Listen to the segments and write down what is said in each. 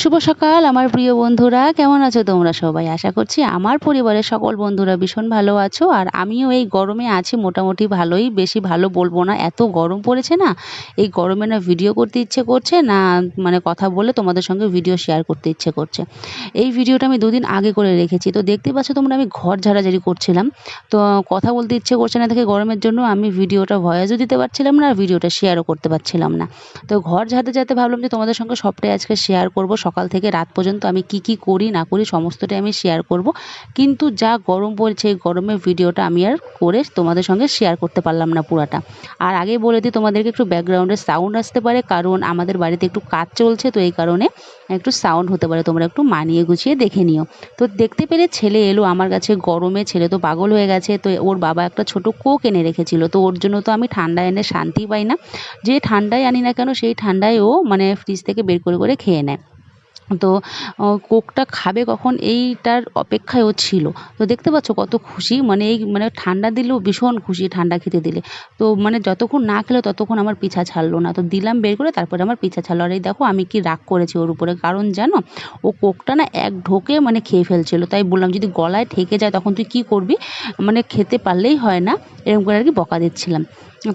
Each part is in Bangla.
শুভ সকাল, আমার প্রিয় বন্ধুরা। কেমন আছো তোমরা সবাই? আশা করছি আমার পরিবারের সকল বন্ধুরা ভীষণ ভালো আছো। আর আমিও এই গরমে আছি মোটামুটি ভালোই। বেশি ভালো বলব না, এত গরম পড়েছে না? এই গরমে না ভিডিও করতে ইচ্ছে করছে, না মানে কথা বলে তোমাদের সঙ্গে ভিডিও শেয়ার করতে ইচ্ছে করছে। এই ভিডিওটা আমি দুদিন আগে করে রেখেছি। তো দেখতে পাচ্ছ তোমরা, আমি ঘর ঝাড়াঝাড়ি করছিলাম। তো কথা বলতে ইচ্ছে করছে না দেখে গরমের জন্য আমি ভিডিওটা ভয়েসও দিতে পারছিলাম না, আর ভিডিওটা শেয়ারও করতে পারছিলাম না। তো ঘর ঝাড়তে যাতে ভাবলাম যে তোমাদের সঙ্গে সবটাই আজকে শেয়ার করব। সকাল থেকে রাত পর্যন্ত আমি কি কি করি না করি সমস্তটাই আমি শেয়ার করব। কিন্তু যা গরম পড়ছে এই গরমের ভিডিওটা আমি আর করে তোমাদের সঙ্গে শেয়ার করতে পারলাম না পুরাটা। আর আগে বলে দিই, তোমাদেরকে একটু ব্যাকগ্রাউন্ডে সাউন্ড আসতে পারে, কারণ আমাদের বাড়িতে একটু কাজ চলছে, তো এই কারণে একটু সাউন্ড হতে পারে, তোমরা একটু মানিয়ে গুছিয়ে দেখে নিও। তো দেখতে পেলে ছেলে এলো, আমার কাছে গরমে, ছেলে তো পাগল হয়ে গেছে, তো ওর বাবা একটা ছোট কোক এনে রেখেছিল, তো ওর জন্য তো আমি ঠান্ডা এনে শান্তি পাই না। যে ঠান্ডায় আনি না কেন, সেই ঠান্ডায় ও মানে ফ্রিজ থেকে বের করে করে খেয়ে নেয়। তো কোকটা খাবে কখন এইটার অপেক্ষায় ও ছিল। তো দেখতে পাচ্ছ কত খুশি মানে এই মানে ঠান্ডা দিলেও ভীষণ খুশি ঠান্ডা খেতে দিলে। তো মানে যতক্ষণ না খেলো ততক্ষণ আমার পিছা ছাড়লো না। তো দিলাম বের করে তারপরে আমার পিছা ছাড়লো। আর এই দেখো আমি কি রাগ করেছি ওর উপরে। কারণ জানো, ও কোকটা না এক ঢোকে মানে খেয়ে ফেলছিলো। তাই বললাম যদি গলায় ঠেকে যায় তখন তুই কী করবি? মানে খেতে পারলেই হয় না। এরকম করে আর কি বকা দিচ্ছিলাম।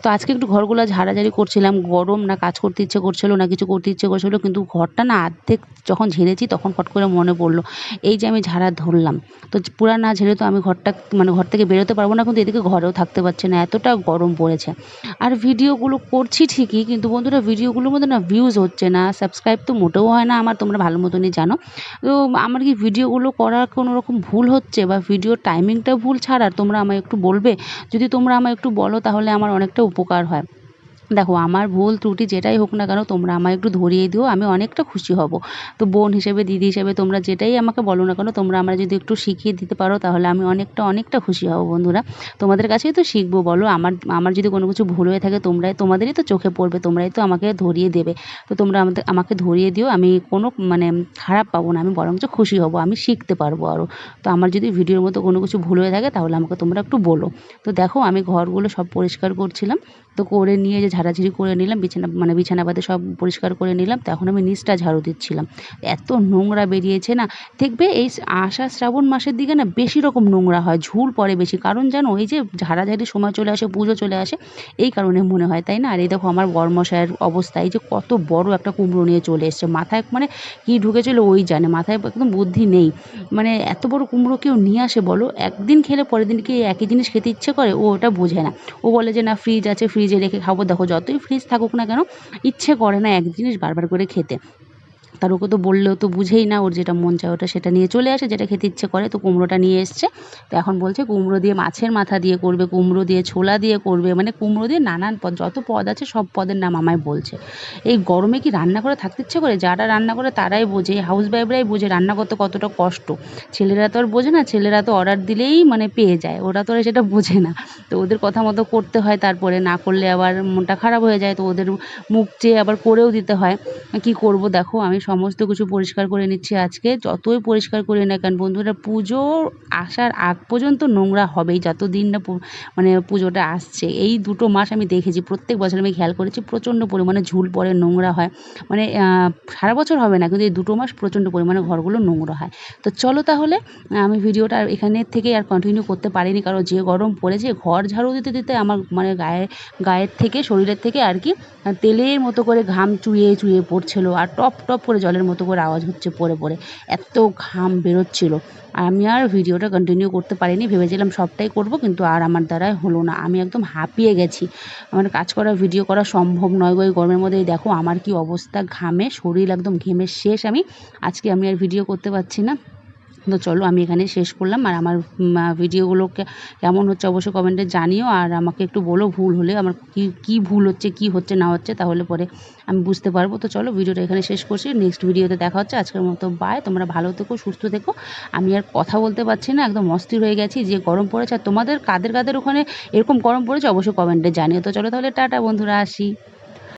তো আজকে একটু ঘরগুলো ঝাড়াঝাড়ি করছিলাম। গরম না কাজ করতে ইচ্ছে করছিল না, কিছু করতে ইচ্ছে করছিল, কিন্তু ঘরটা না অর্ধেক যখন ঝেড়েছি তখন ফট করে মনে পড়ল। এই যে আমি ঝাড়া ধরলাম, তো পুরা না ঝেড়ে তো আমি ঘরটা মানে ঘর থেকে বেরোতে পারব না, কিন্তু এদিকে ঘরেও থাকতে পারছে না, এতটা গরম পড়েছে। আর ভিডিওগুলো করছি ঠিকই, কিন্তু বন্ধুরা ভিডিওগুলোর মধ্যে না ভিউজ হচ্ছে না সাবস্ক্রাইব তো মোটেও হয় না আমার, তোমরা ভালো মতনই জানো। তো আমার কি ভিডিওগুলো করার কোনো রকম ভুল হচ্ছে বা ভিডিওর টাইমিংটা ভুল ছাড়ার তোমরা আমায় একটু বলবে? যদি তোমরা আমায় একটু বলো তাহলে আমার অনেকটা উপকার হয়। দেখো, আমার ভুল, ত্রুটি যেটাই হোক না কেন, তোমরা আমায় একটু ধরিয়ে দিও, আমি অনেকটা খুশি হব। তো বোন হিসেবে, দিদি হিসেবে, তোমরা যেটাই আমাকে বলো না কেন, তোমরা আমরা যদি একটু শিখিয়ে দিতে পারো, তাহলে আমি অনেকটা অনেকটা খুশি হব, বন্ধুরা। তোমাদের কাছেই তো শিখব, বলো। আমার আমার যদি কোনো কিছু ভুল হয়ে থাকে, তোমরাই, তোমাদেরই তো চোখে পড়বে, তোমরাই তো আমাকে ধরিয়ে দেবে। তো তোমরা আমাদের, আমাকে ধরিয়ে দিও, আমি কোনো মানে খারাপ পাবো না, আমি বরঞ্চ খুশি হব, আমি শিখতে পারব আরও তো আমার যদি ভিডিওর মতো কোনো কিছু ভুল হয়ে থাকে, তাহলে আমাকে তোমরা একটু বলো। তো দেখো, আমি ঘরগুলো সব পরিষ্কার করছিলাম। তো করে নিয়ে যে ঝাড়াঝাড়ি করে নিলাম, বিছানা মানে বিছানা পাতে সব পরিষ্কার করে নিলাম, তখন আমি নিচটা ঝাড়ু দিচ্ছিলাম। এত নোংরা বেরিয়েছে না, দেখবে এই আষাঢ় শ্রাবণ মাসের দিকে না বেশি রকম নোংরা হয়, ঝুল পড়ে বেশি। কারণ জানো, এই যে ঝাড়াঝাড়ির সময় চলে আসে, পুজো চলে আসে, এই কারণে মনে হয়, তাই না? আর এই দেখো আমার বরমশাইয়ের অবস্থা, এই যে কত বড় একটা কুমড়ো নিয়ে চলে এসছে। মাথায় মানে কী ঢুকেছিল ওই জানে, মাথায় একদম বুদ্ধি নেই। মানে এত বড় কুমড়ো কেউ নিয়ে আসে বলো? একদিন খেলে পরের দিন কি একই জিনিস খেতে ইচ্ছে করে? ও ওটা বোঝে না। ও বলে যে না ফ্রিজ আছে ফ্রিজে রেখে খাব। দেখো যতই ফ্রিজ থাকুক না কেন, ইচ্ছে করে না এক জিনিস বারবার করে খেতে। তার ওকে তো বললেও তো বুঝেই না, ওর যেটা মন চায় ওটা সেটা নিয়ে চলে আসে, যেটা খেতে ইচ্ছে করে, তো কুমড়োটা নিয়ে এসছে। তো এখন বলছে কুমড়ো দিয়ে মাছের মাথা দিয়ে করবে, কুমড়ো দিয়ে ছোলা দিয়ে করবে মানে কুমড়ো দিয়ে নানান পদ, যত পদ আছে সব পদের নাম আমায় বলছে। এই গরমে কি রান্না করে থাকতে ইচ্ছে করে? যারা রান্না করে তারাই বোঝে হাউস ওয়াইফরাই বোঝে রান্না করতে কতটা কষ্ট। ছেলেরা তো আর বোঝে না, ছেলেরা তো অর্ডার দিলেই মানে পেয়ে যায়, ওরা তো সেটা বোঝে না। তো ওদের কথা মতো করতে হয় তারপরে, না করলে আবার মনটা খারাপ হয়ে যায়, তো ওদের মুখ চেয়ে আবার করেও দিতে হয়। কী করব দেখো, আমি সমস্ত কিছু পরিষ্কার করে নিচ্ছি আজকে। যতই পরিষ্কার করি না কেন, বন্ধুরা পুজো আসার আগ পর্যন্ত নোংরা হবেই, যত দিন না মানে পুজোটা আসছে। এই দুটো মাস আমি দেখেছি, প্রত্যেক বছর আমি খেয়াল করেছি, প্রচণ্ড পরিমাণে ঝুল পড়ে, নোংরা হয়। মানে সারা বছর হবে না, কিন্তু এই দুটো মাস প্রচণ্ড পরিমাণে ঘরগুলো নোংরা হয়। তো চলো তাহলে, আমি ভিডিওটা এখানের থেকে আর কন্টিনিউ করতে পারিনি, কারণ যে গরম পড়েছে, ঘর ঝাড়ু দিতে দিতে আমার মানে গায়ে, গায়ের থেকে, শরীরের থেকে আর কি, তেলের মতো করে ঘাম চুইয়ে চুইয়ে পড়ছিল। আর টপ টপ করে জলের মতো করে আওয়াজ হচ্ছে পরে পরে এত ঘাম বেরোচ্ছিল। আমি আর ভিডিওটা কন্টিনিউ করতে পারিনি, ভেবেছিলাম সবটাই করব, কিন্তু আর আমার দ্বারাই হলো না। আমি একদম হাঁপিয়ে গেছি। আমার কাজ করা ভিডিও করা সম্ভব নয় এই গরমের মধ্যে। দেখো আমার কি অবস্থা, ঘামে, শরীর একদম ঘেমে শেষ আমি। আজকে আমি আর ভিডিও করতে পারছি না। তো চলো আমি এখানে শেষ করলাম। আর আমার ভিডিওগুলো কেমন হচ্ছে অবশ্যই কমেন্টে জানিও। আর আমাকে একটু বলো ভুল হলে আমার কী কী ভুল হচ্ছে, কী হচ্ছে, না হচ্ছে, তাহলে পরে আমি বুঝতে পারব। তো চলো ভিডিওটা এখানে শেষ করছি। নেক্সট ভিডিওতে দেখা হচ্ছে। আজকের মতো বাই তোমরা ভালো থেকো, সুস্থ থেকো। আমি আর কথা বলতে পারছি না, একদম অস্থির হয়ে গেছি। যে গরম পড়েছে, আর তোমাদের কাদের কাদের ওখানে এরকম গরম পড়েছে, অবশ্যই কমেন্টে জানিও। তো চলো তাহলে টাটা বন্ধুরা, আসি।